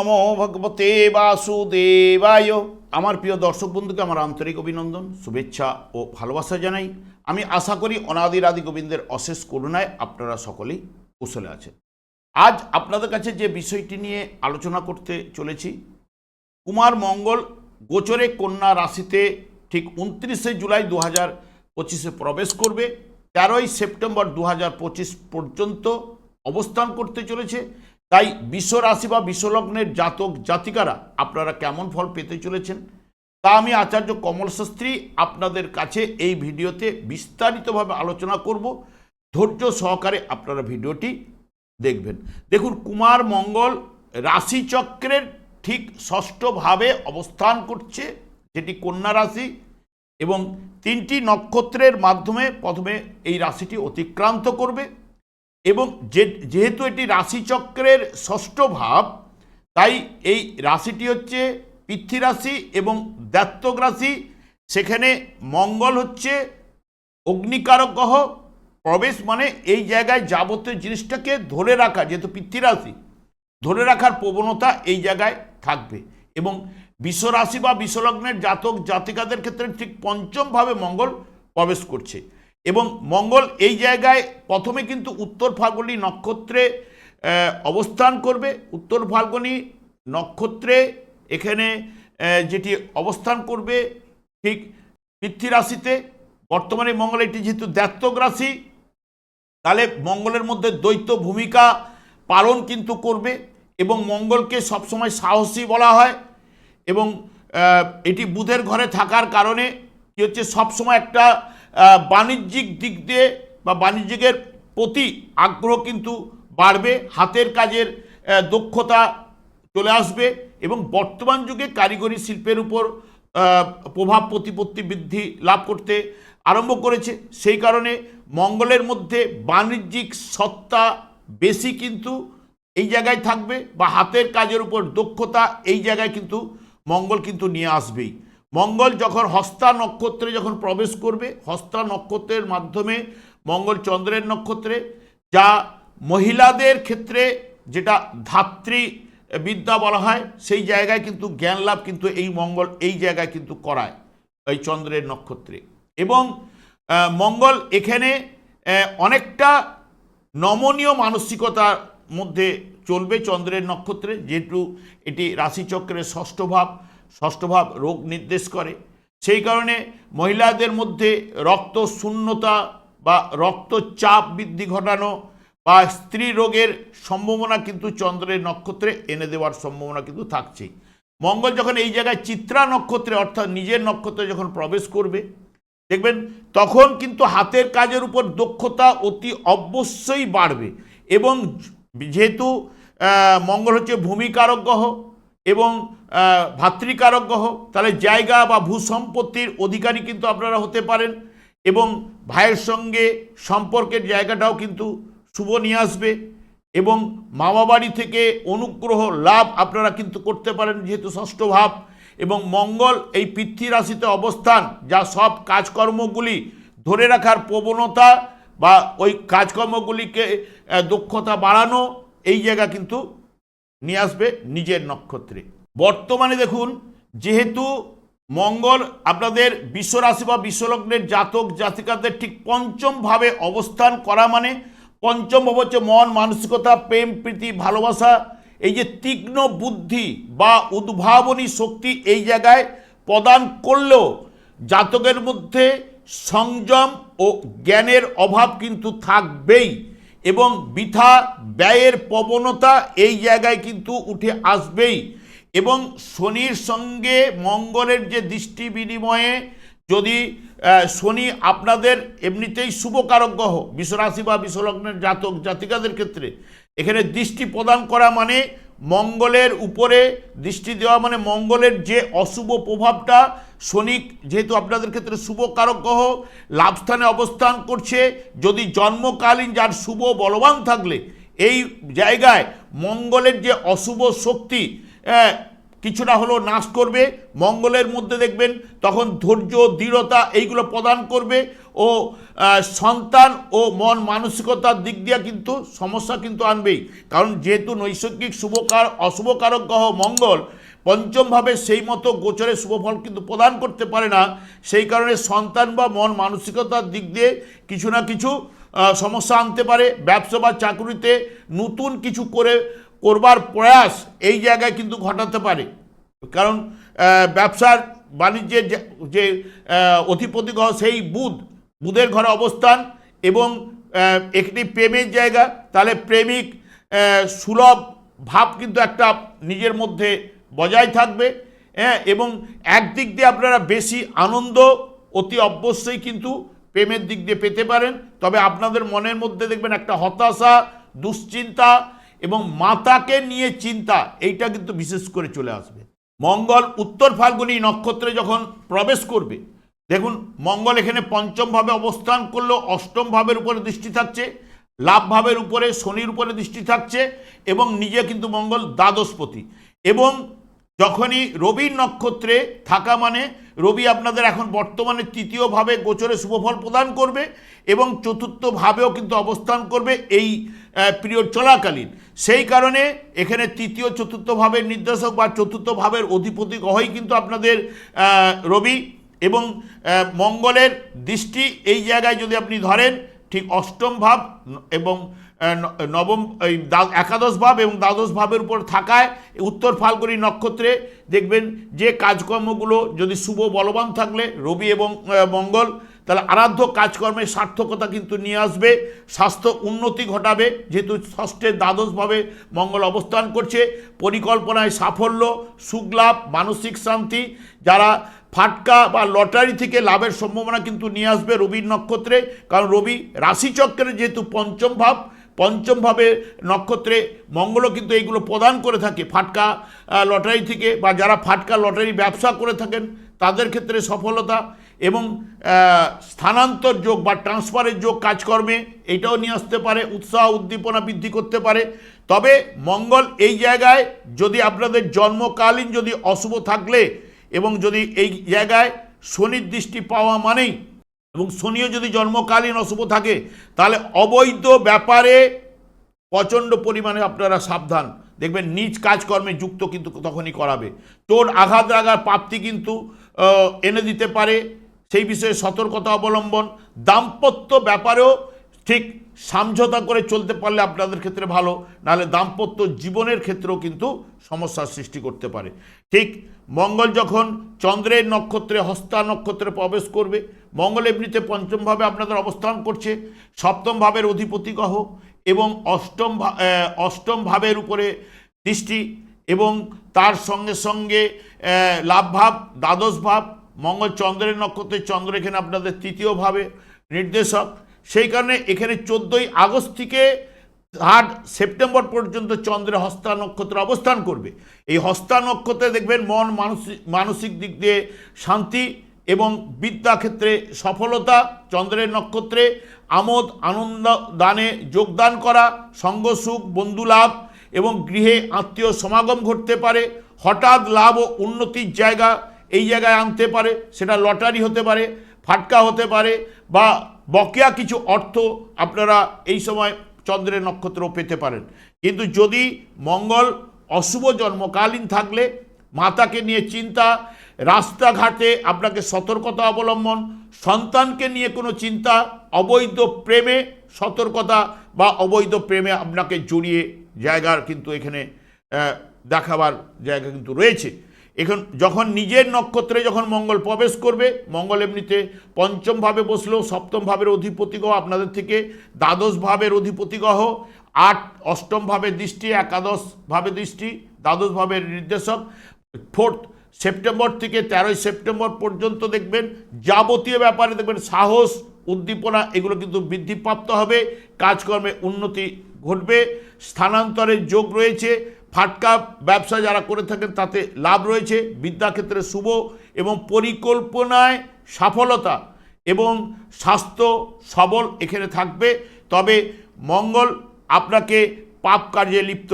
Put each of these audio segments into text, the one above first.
নমো ভগবতে বাসুদেবায়। আমার প্রিয় দর্শক বন্ধুকে আমার আন্তরিক অভিনন্দন, শুভেচ্ছা ও ভালোবাসা জানাই। আমি আশা করি অনাদির আদি গোবিন্দের অশেষ করুণায় আপনারা সকলেই কুশলে আছেন। আজ আপনাদের কাছে যে বিষয়টি নিয়ে আলোচনা করতে চলেছি, কুমার মঙ্গল গোচরে কন্যা রাশিতে ঠিক উনত্রিশে জুলাই দু হাজার পঁচিশে প্রবেশ করবে। তেরোই সেপ্টেম্বর দু পঁচিশ পর্যন্ত অবস্থান করতে চলেছে। তাই বিশ্ব রাশি বা বিশ্বলগ্নের জাতক জাতিকারা আপনারা কেমন ফল পেতে চলেছেন? তা আমি আচার্য কমল শাস্ত্রী আপনাদের কাছে এই ভিডিওতে বিস্তারিতভাবে আলোচনা করব। ধৈর্য সহকারে আপনারা ভিডিওটি দেখবেন। দেখুন, কুমার মঙ্গল রাশিচক্রের ঠিক ষষ্ঠভাবে অবস্থান করছে, যেটি কন্যা রাশি, এবং তিনটি নক্ষত্রের মাধ্যমে প্রথমে এই রাশিটি অতিক্রান্ত করবে। এবং যে, যেহেতু এটি রাশিচক্রের ষষ্ঠ ভাব, তাই এই রাশিটি হচ্ছে পৃথ্বী এবং দ্বাত্তক রাশি। সেখানে মঙ্গল হচ্ছে অগ্নিকারক গ্রহ। প্রবেশ মানে এই জায়গায় যাবতীয় জিনিসটাকে ধরে রাখা, যেহেতু পৃথ্বী ধরে রাখার প্রবণতা এই জায়গায় থাকবে। এবং বিশ্বরাশি বা বিশ্বলগ্নের জাতক জাতিকাদের ক্ষেত্রে ঠিক পঞ্চমভাবে মঙ্গল প্রবেশ করছে। এবং মঙ্গল এই জায়গায় প্রথমে কিন্তু উত্তর ফাল্গুনি নক্ষত্রে অবস্থান করবে। উত্তর ফাল্গুনি নক্ষত্রে এখানে যেটি অবস্থান করবে ঠিক পৃথ্বী রাশিতে। বর্তমানে মঙ্গল এটি যেহেতু দ্বাত্তক রাশি, তাহলে মঙ্গলের মধ্যে দ্বৈত ভূমিকা পালন কিন্তু করবে এবং মঙ্গলকে সবসময় সাহসী বলা হয় এবং এটি বুধের ঘরে থাকার কারণে কী হচ্ছে, সবসময় একটা বাণিজ্যিক দিক দিয়ে বা বাণিজ্যিকের প্রতি আগ্রহ কিন্তু বাড়বে, হাতের কাজের দক্ষতা চলে আসবে এবং বর্তমান যুগে কারিগরি শিল্পের উপর প্রভাব প্রতিপত্তি বৃদ্ধি লাভ করতে আরম্ভ করেছে। সেই কারণে মঙ্গলের মধ্যে বাণিজ্যিক সত্তা বেশি কিন্তু এই জায়গায় থাকবে বা হাতের কাজের উপর দক্ষতা এই জায়গায় কিন্তু মঙ্গল কিন্তু নিয়ে আসবেই। মঙ্গল যখন হস্তা নক্ষত্রে যখন প্রবেশ করবে, হস্তা নক্ষত্রের মাধ্যমে মঙ্গল চন্দ্রের নক্ষত্রে, যা মহিলাদের ক্ষেত্রে যেটা ধাত্রী বিদ্যা বলা হয়, সেই জায়গায় কিন্তু জ্ঞান লাভ কিন্তু এই মঙ্গল, এই জায়গায় কিন্তু করায় এই চন্দ্রের নক্ষত্রে। এবং মঙ্গল এখানে অনেকটা নমনীয় মানসিকতার মধ্যে চলবে চন্দ্রের নক্ষত্রে, যেহেতু এটি রাশিচক্রের ষষ্ঠ ভাব ষষ্ঠ ভাব রোগ নির্দেশ করে। সেই কারণে মহিলাদের মধ্যে রক্ত শূন্যতা বা রক্তচাপ বৃদ্ধি ঘটানো বা স্ত্রী রোগের সম্ভাবনা কিন্তু চন্দ্রের নক্ষত্রে এনে দেওয়ার সম্ভাবনা কিন্তু থাকছেই। মঙ্গল যখন এই জায়গায় চিত্রা নক্ষত্রে, অর্থাৎ নিজের নক্ষত্রে যখন প্রবেশ করবে, দেখবেন তখন কিন্তু হাতের কাজের উপর দক্ষতা অতি অবশ্যই বাড়বে এবং যেহেতু মঙ্গল হচ্ছে ভূমিকারক গ্রহ এবং ভাতৃকারক গ্রহ তাহলে জায়গা বা ভূসম্পত্তির অধিকারী কিন্তু আপনারা হতে পারেন এবং ভাইয়ের সঙ্গে সম্পর্কের জায়গাটাও কিন্তু শুভ নিয়ে আসবে এবং মামা বাড়ি থেকে অনুগ্রহ লাভ আপনারা কিন্তু করতে পারেন যেহেতু ষষ্ঠ ভাব এবং মঙ্গল এই রাশিতে অবস্থান যা সব কাজকর্মগুলি ধরে রাখার প্রবণতা বা ওই কাজকর্মগুলিকে দক্ষতা বাড়ানো, এই জায়গা কিন্তু নিয়ে আসবে নিজের নক্ষত্রে। বর্তমানে দেখুন, যেহেতু মঙ্গল আপনাদের বিশ্বরাশি বা বিশ্বলগ্নের জাতক জাতিকাদের ঠিক পঞ্চম ভাবে অবস্থান করা মানে পঞ্চম ভাব হচ্ছে মন, মানসিকতা, প্রেম, প্রীতি, ভালোবাসা, এই যে তীক্ষ্ণ বুদ্ধি বা উদ্ভাবনী শক্তি এই জায়গায় প্রদান করলেও জাতকের মধ্যে সংযম ও জ্ঞানের অভাব কিন্তু থাকবেই। এবং বৃথা ব্যয়ের প্রবণতা এই জায়গায় কিন্তু উঠে আসবেই। এবং শনির সঙ্গে মঙ্গলের যে দৃষ্টি বিনিময়ে যদি শনি আপনাদের এমনিতেই শুভকারক গ্রহ বিশ্বরাশি বা বিশ্বলগ্নের জাতক জাতিকাদের ক্ষেত্রে, এখানে দৃষ্টি প্রদান করা মানে মঙ্গলের উপরে দৃষ্টি দেওয়া মানে মঙ্গলের যে অশুভ প্রভাবটা শনি যেহেতু আপনাদের ক্ষেত্রে শুভ কারক গ্রহ লাভস্থানে অবস্থান করছে যদি জন্মকালীন যার শুভ বলবান থাকলে এই জায়গায় মঙ্গলের যে অশুভ শক্তি আহ, কিছুটা হলেও নাশ করবে, মঙ্গলের মধ্যে দেখবেন তখন ধৈর্য, দৃঢ়তা এইগুলো প্রদান করবে ও সন্তান ও মন মানসিকতার দিক দিয়ে কিন্তু সমস্যা কিন্তু আনবেই। কারণ যেহেতু নৈসর্গিক শুভকার অশুভকারক গ্রহ মঙ্গল, পঞ্চমভাবে সেই মতো গোচরে শুভফল কিন্তু প্রদান করতে পারে না। সেই কারণে সন্তান বা মন মানসিকতার দিক দিয়ে কিছু না কিছু সমস্যা আনতে পারে। ব্যবসা বা চাকরিতে নতুন কিছু করে করবার প্রয়াস এই জায়গায় কিন্তু ঘটাতে পারে। কারণ ব্যবসার বাণিজ্যের যে- অধিপতি গ্রহ সেই বুধ, বুধের ঘরে অবস্থান এবং একটি প্রেমের জায়গা। তাহলে প্রেমিক সুলভ ভাব কিন্তু একটা নিজের মধ্যে বজায় থাকবে হ্যাঁ এবং একদিক দিয়ে আপনারা বেশি আনন্দ অতি অবশ্যই কিন্তু প্রেমের দিক দিয়ে পেতে পারেন। তবে আপনাদের মনের মধ্যে দেখবেন একটা হতাশা, দুশ্চিন্তা এবং মাতাকে নিয়ে চিন্তা, এইটা কিন্তু বিশেষ করে চলে আসবে। মঙ্গল উত্তর ফাল্গুনি নক্ষত্রে যখন প্রবেশ করবে, দেখুন, মঙ্গল এখানে পঞ্চমভাবে অবস্থান করলেও অষ্টম ভাবের উপরে দৃষ্টি থাকছে, লাভ ভাবের উপরে শনির উপরে দৃষ্টি থাকছে, এবং নিজে কিন্তু মঙ্গল দ্বাদশপতি। এবং যখনই রবির নক্ষত্রে থাকা মানে রবি আপনাদের এখন বর্তমানে তৃতীয়ভাবে গোচরে শুভফল প্রদান করবে এবং চতুর্থভাবেও কিন্তু অবস্থান করবে এই পিরিয়ড চলাকালীন। সেই কারণে এখানে তৃতীয় চতুর্থ ভাবের নির্দেশক বা চতুর্থ ভাবের অধিপতি গ্রহই কিন্তু আপনাদের রবি এবং মঙ্গলের দৃষ্টি এই জায়গায় যদি আপনি ধরেন, ঠিক অষ্টম ভাব এবং নবম, এই একাদশ ভাব এবং দ্বাদশ ভাবের উপর থাকায় উত্তর ফাল্গুনী নক্ষত্রে দেখবেন যে কাজকর্মগুলো যদি শুভ বলবান থাকলে, রবি এবং মঙ্গল, তাহলে আরাধ্য কাজকর্মের সার্থকতা কিন্তু নিয়ে আসবে, স্বাস্থ্য উন্নতি ঘটাবে, যেহেতু ষষ্ঠের দ্বাদশভাবে মঙ্গল অবস্থান করছে, পরিকল্পনায় সাফল্য সুখলাভ মানসিক শান্তি, যারা ফাটকা বা লটারি থেকে লাভের সম্ভাবনা কিন্তু নিয়ে আসবে রবির নক্ষত্রে, কারণ রবি রাশিচক্রের যেহেতু পঞ্চম ভাব পঞ্চম ভাবে নক্ষত্রে মঙ্গলও কিন্তু এইগুলো প্রদান করে থাকে। ফাটকা লটারি থেকে বা যারা ফাটকা, লটারি ব্যবসা করে থাকেন, তাদের ক্ষেত্রে সফলতা এবং স্থানান্তর যোগ বা ট্রান্সফারের যোগ কাজকর্মে এটাও নিয়ে আসতে পারে, উৎসাহ, উদ্দীপনা বৃদ্ধি করতে পারে। তবে মঙ্গল এই জায়গায় যদি আপনাদের জন্মকালীন যদি অশুভ থাকলে এবং যদি এই জায়গায় শনির দৃষ্টি পাওয়া মানেই এবং শনিও যদি জন্মকালীন অশুভ থাকে, তাহলে অবৈধ ব্যাপারে প্রচণ্ড পরিমাণে আপনারা সাবধান। দেখবেন নিজ কাজকর্মে যুক্ত কিন্তু তখনই করাবে। তোর আঘাত লাগার প্রাপ্তি কিন্তু এনে দিতে পারে। সেই বিষয়ে সতর্কতা অবলম্বন। দাম্পত্য ব্যাপারেও ঠিক সমঝোতা করে চলতে পারলে আপনাদের ক্ষেত্রে ভালো। নাহলে দাম্পত্য জীবনের ক্ষেত্রেও কিন্তু সমস্যার সৃষ্টি করতে পারে। ঠিক মঙ্গল যখন চন্দ্রের নক্ষত্রে, হস্তা নক্ষত্রে প্রবেশ করবে মঙ্গল এমনিতে পঞ্চমভাবে আপনাদের অবস্থান করছে সপ্তম ভাবের অধিপতি গ্রহ এবং অষ্টম অষ্টম ভাবের উপরে দৃষ্টি এবং তার সঙ্গে সঙ্গে আহ, লাভ ভাব দ্বাদশ ভাব মঙ্গল চন্দ্রের নক্ষত্রে চন্দ্র এখানে আপনাদের তৃতীয় ভাবে নির্দেশক। সেই কারণে এখানে চোদ্দোই আগস্ট থেকে আট সেপ্টেম্বর পর্যন্ত চন্দ্রের হস্তা নক্ষত্র অবস্থান করবে। এই হস্তা নক্ষত্রে দেখবেন মন মানসিক মানসিক দিক দিয়ে শান্তি এবং বিদ্যা ক্ষেত্রে সফলতা, চন্দ্রের নক্ষত্রে আমোদ, আনন্দ দানে যোগদান করা, সঙ্গ সুখ, বন্ধু লাভ এবং গৃহে আত্মীয় সমাগম ঘটতে পারে, হঠাৎ লাভ ও উন্নতির জায়গা এই জায়গায় আনতে পারে, সেটা লটারি হতে পারে, ফাটকা হতে পারে বা বকেয়া কিছু অর্থ আপনারা এই সময় চন্দ্রের নক্ষত্র পেতে পারেন। কিন্তু যদি মঙ্গল অশুভ জন্মকালীন থাকলে, মাতাকে নিয়ে চিন্তা রাস্তাঘাটে আপনাকে সতর্কতা অবলম্বন, সন্তানকে নিয়ে কোনো চিন্তা, অবৈধ প্রেমে সতর্কতা বা অবৈধ প্রেমে আপনাকে জড়িয়ে জায়গার কিন্তু এখানে দেখাবার জায়গা কিন্তু রয়েছে। এখন যখন নিজের নক্ষত্রে যখন মঙ্গল প্রবেশ করবে, মঙ্গল এমনিতে পঞ্চম ভাবে বসলেও সপ্তম ভাবের অধিপতি আপনাদের থেকে, দ্বাদশ ভাবের অধিপতি আট, অষ্টম ভাবের দৃষ্টি, একাদশ ভাবে দৃষ্টি, দ্বাদশ ভাবের নির্দেশক, ফোর্থ সেপ্টেম্বর থেকে তেরোই সেপ্টেম্বর পর্যন্ত দেখবেন যাবতীয় ব্যাপারে দেখবেন সাহস, উদ্দীপনা, এগুলো কিন্তু বৃদ্ধিপ্রাপ্ত হবে। কাজকর্মে উন্নতি ঘটবে। স্থানান্তরের যোগ রয়েছে। ফাটকা ব্যবসা যারা করে থাকেন তাতে লাভ রয়েছে। বিদ্যাক্ষেত্রে শুভ এবং পরিকল্পনায় সফলতা এবং স্বাস্থ্য সবল এখানে থাকবে। তবে মঙ্গল আপনাকে পাপ কার্যে লিপ্ত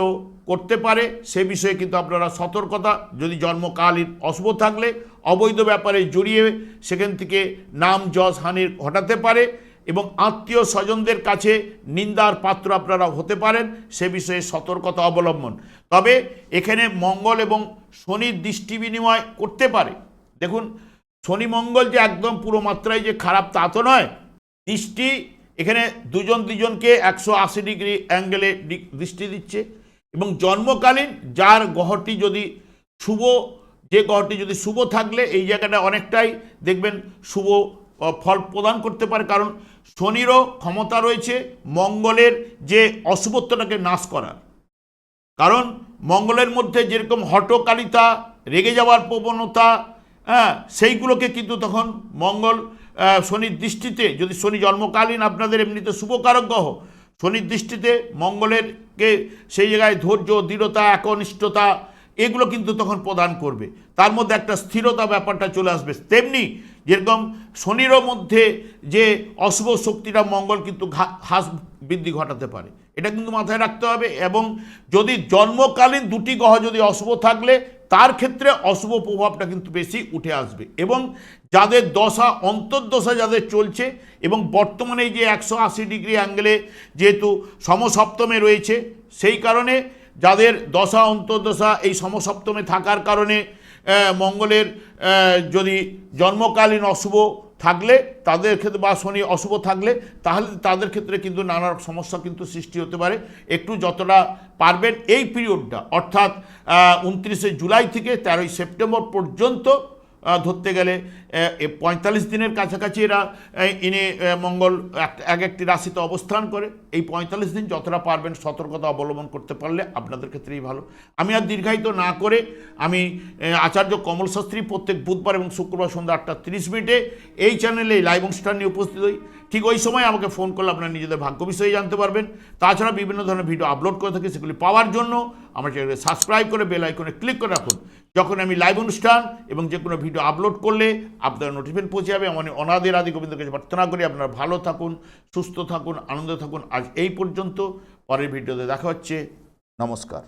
করতে পারে, সে বিষয়ে কিন্তু আপনারা সতর্কতা। যদি জন্মকালীন অশুভ থাকলে, অবৈধ ব্যাপারে জড়িয়ে সেখান থেকে নাম যশ হানির ঘটাতে পারে এবং আত্মীয় স্বজনদের কাছে নিন্দার পাত্র আপনারা হতে পারেন, সে বিষয়ে সতর্কতা অবলম্বন। তবে এখানে মঙ্গল এবং শনির দৃষ্টি বিনিময় করতে পারে। দেখুন, শনি মঙ্গল যে একদম পুরো মাত্রায় যে খারাপ, তা তো নয়। দৃষ্টি, এখানে দুজন দুজনকে একশো আশি ডিগ্রি অ্যাঙ্গেলে দৃষ্টি দিচ্ছে। এবং জন্মকালীন যার গ্রহটি যদি শুভ, যে গ্রহটি যদি শুভ থাকলে এই জায়গাটা অনেকটাই দেখবেন শুভ ফল প্রদান করতে পারে। কারণ শনিরও ক্ষমতা রয়েছে মঙ্গলের যে অশুভত্বটাকে নাশ করার। কারণ মঙ্গলের মধ্যে যেরকম হটকারিতা রেগে যাওয়ার প্রবণতা হ্যাঁ সেইগুলোকে কিন্তু তখন মঙ্গল শনির দৃষ্টিতে যদি শনি জন্মকালীন আপনাদের এমনিতে শুভকারক গ্রহ, শনির দৃষ্টিতে মঙ্গলেরকে সেই জায়গায় ধৈর্য, দৃঢ়তা, একনিষ্ঠতা, এগুলো কিন্তু তখন প্রদান করবে। তার মধ্যে একটা স্থিরতা ব্যাপারটা চলে আসবে। তেমনি যেরকম শনিরও মধ্যে যে অশুভ শক্তিটা মঙ্গল কিন্তু হ্রাস বৃদ্ধি ঘটাতে পারে। এটা কিন্তু মাথায় রাখতে হবে এবং যদি জন্মকালীন দুটি গ্রহ যদি অশুভ থাকলে, তার ক্ষেত্রে অশুভ প্রভাবটা কিন্তু বেশি উঠে আসবে এবং যাদের দশা, অন্তর্দশা যাদের চলছে এবং বর্তমানে যে একশো আশি ডিগ্রি অ্যাঙ্গেলে যেহেতু সমসপ্তমে রয়েছে, সেই কারণে যাদের দশা, অন্তর্দশা এই সমসপ্তমে থাকার কারণে মঙ্গলের যদি জন্মকালীন অশুভ থাকলে, তাদের ক্ষেত্রে বা শনি অশুভ থাকলে, তাহলে তাদের ক্ষেত্রে কিন্তু নানা সমস্যা কিন্তু সৃষ্টি হতে পারে। একটু যতটা পারবেন এই পিরিয়ডটা অর্থাৎ উনত্রিশে জুলাই থেকে তেরোই সেপ্টেম্বর পর্যন্ত ধরতে গেলে পঁয়তাল্লিশ দিনের কাছাকাছি এরা ইনি মঙ্গল এক- এক একটি রাশিতে অবস্থান করে। এই পঁয়তাল্লিশ দিন যতটা পারবেন সতর্কতা অবলম্বন করতে পারলে আপনাদের ক্ষেত্রেই ভালো। আমি আর দীর্ঘায়িত না করে আমি আচার্য কমল শাস্ত্রী প্রত্যেক বুধবার এবং শুক্রবার সন্ধ্যা আটটা তিরিশ মিনিটে এই চ্যানেলে লাইভ অনুষ্ঠান নিয়ে উপস্থিত হই। ঠিক ওই সময় আমাকে ফোন করলে আপনারা নিজেদের ভাগ্য বিষয়ে জানতে পারবেন। তাছাড়া বিভিন্ন ধরনের ভিডিও আপলোড করে থাকি, সেগুলি পাওয়ার জন্য আমার চ্যানেলকে সাবস্ক্রাইব করে বেল আইকনে ক্লিক করে রাখুন। যখন আমি লাইভ অনুষ্ঠান এবং যে কোনো ভিডিও আপলোড করলে আপনার নোটিফিকেশন পৌঁছে যাবে। আমি অনাদের আদি গোবিন্দের কাছে প্রার্থনা করি। আপনারা ভালো থাকুন, সুস্থ থাকুন, আনন্দ থাকুন। আজ এই পর্যন্ত। পরের ভিডিওতে দেখা হচ্ছে। নমস্কার।